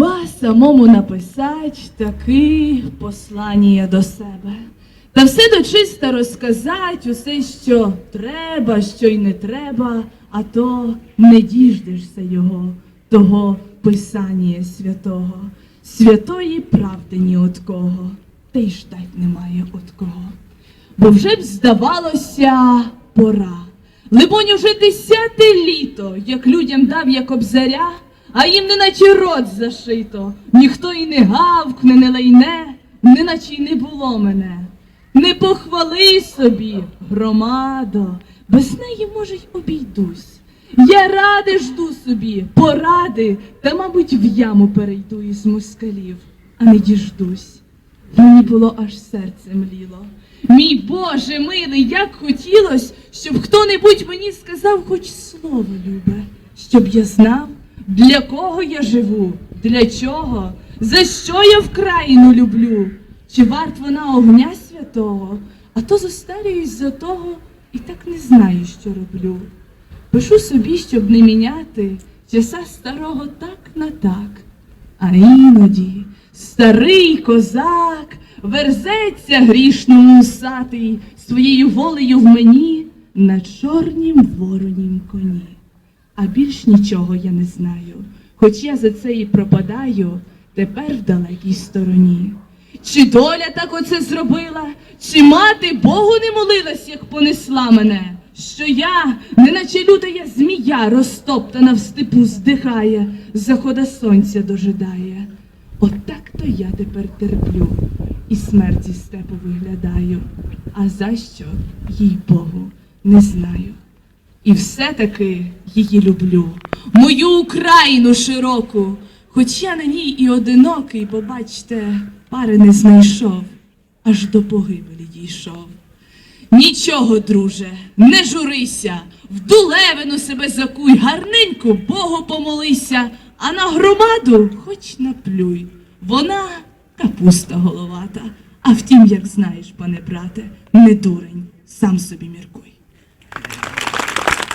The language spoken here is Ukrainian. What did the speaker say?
Ба самому написать таки послання до себе. Та все дочисто розказать, усе, що треба, що й не треба, а то не діждешся його, того писання святого, святої правди ні от кого, та й ждать немає от кого. Бо вже б здавалося пора. Либонь, уже десяте літо, як людям дав я кобзаря, а їм неначе рот зашито, ніхто і не гавкне, не лайне, неначе й не було мене. Не похвали собі, громадо, без неї, може, й обійдусь. Я ради жду собі, поради, та, мабуть, в яму перейду із москалів, а не діждусь. Мені було аж серце мліло. Мій Боже милий, як хотілось, щоб хто-небудь мені сказав хоч слово любе, щоб я знав, для кого я живу, для чого, за що я вкраїну люблю, чи варт вона огня святого, а то зостарююсь за того і так не знаю, що роблю. Пишу собі, щоб не міняти часа старого так на так. А іноді старий козак верзеться грішно усатий своєю волею в мені на чорнім воронім коні. А більш нічого я не знаю, хоч я за це і пропадаю тепер в далекій стороні. Чи доля так оце зробила, чи мати Богу не молилась, як понесла мене, що я, неначе лютая змія, розтоптана в степу здихає, захода сонця дожидає. Отак то я тепер терплю і смерті степу виглядаю, а за що, їй Богу, не знаю. І все-таки її люблю, мою Україну широку, хоч я на ній і одинокий, бо бачте, пари не знайшов, аж до погибелі дійшов. Нічого, друже, не журися, в дулевину себе закуй, гарненько Богу помолися, а на громаду хоч наплюй. Вона капуста головата. А втім, як знаєш, пане брате, не дурень, сам собі міркуй.